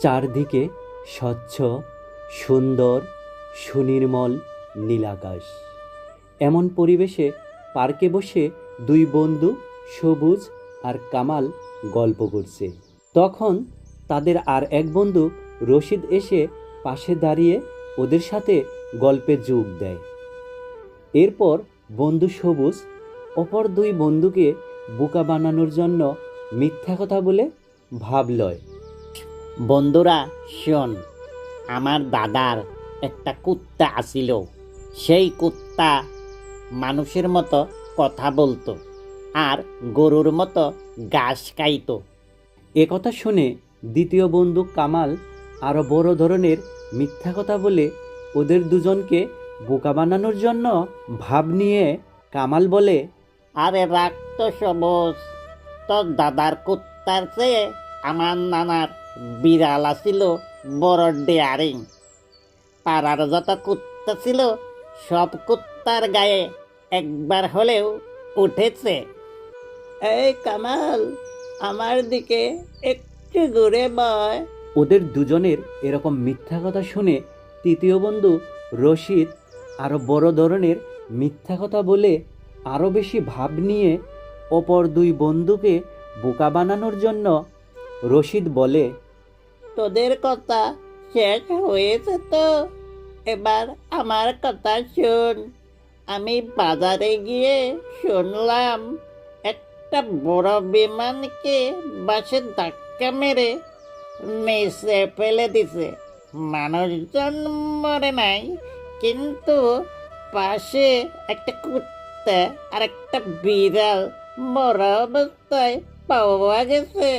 চারদিকে স্বচ্ছ, সুন্দর, সুনির্মল নীলাকাশ। এমন পরিবেশে পার্কে বসে দুই বন্ধু সবুজ আর কামাল গল্প করছে। তখন তাদের আর এক বন্ধু রশিদ এসে পাশে দাঁড়িয়ে ওদের সাথে গল্পে যোগ দেয়। এরপর বন্ধু সবুজ অপর দুই বন্ধুকে বোকা বানানোর জন্য মিথ্যা কথা বলে ভাবলয় বন্ধুরা, শোন, আমার দাদার একটা কুত্তা আসিল। সেই কুত্তা মানুষের মতো কথা বলতো আর গরুর মতো ঘাস খাইতো। এ কথা শুনে দ্বিতীয় বন্ধু কামাল আরও বড় ধরনের মিথ্যা কথা বলে ওদের দুজনকে বোকা বানানোর জন্য ভাব নিয়ে কামাল বলে, আরে রাগ তো তোর দাদার কুত্তার চেয়ে আমার নানার বিড়াল আসিল বড় ডেয়ারিং। পাড়ার যত কুত্তা ছিল, সব কুত্তার গায়ে একবার হলেও উঠেছে। এই কামাল, আমার দিকে একটু ঘুরে বয়। ওদের দুজনের এরকম মিথ্যা কথা শুনে তৃতীয় বন্ধু রশিদ আরও বড় ধরনের মিথ্যা কথা বলে আরও বেশি ভাব নিয়ে অপর দুই বন্ধুকে বোকা বানানোর জন্য রশিদ বলে তোদের কথা শেষ হয়েছে তো এবার আমার কথা শোন। আমি বাজারে গিয়ে শুনলাম, একটা বড় বিমানকে বাসে ধাক্কা মেরে নিচে ফেলে দিছে। মানুষজন মরে নাই, কিন্তু পাশে একটা কুত্তা আর একটা বিড়াল মরা অবস্থায় পাওয়া গেছে।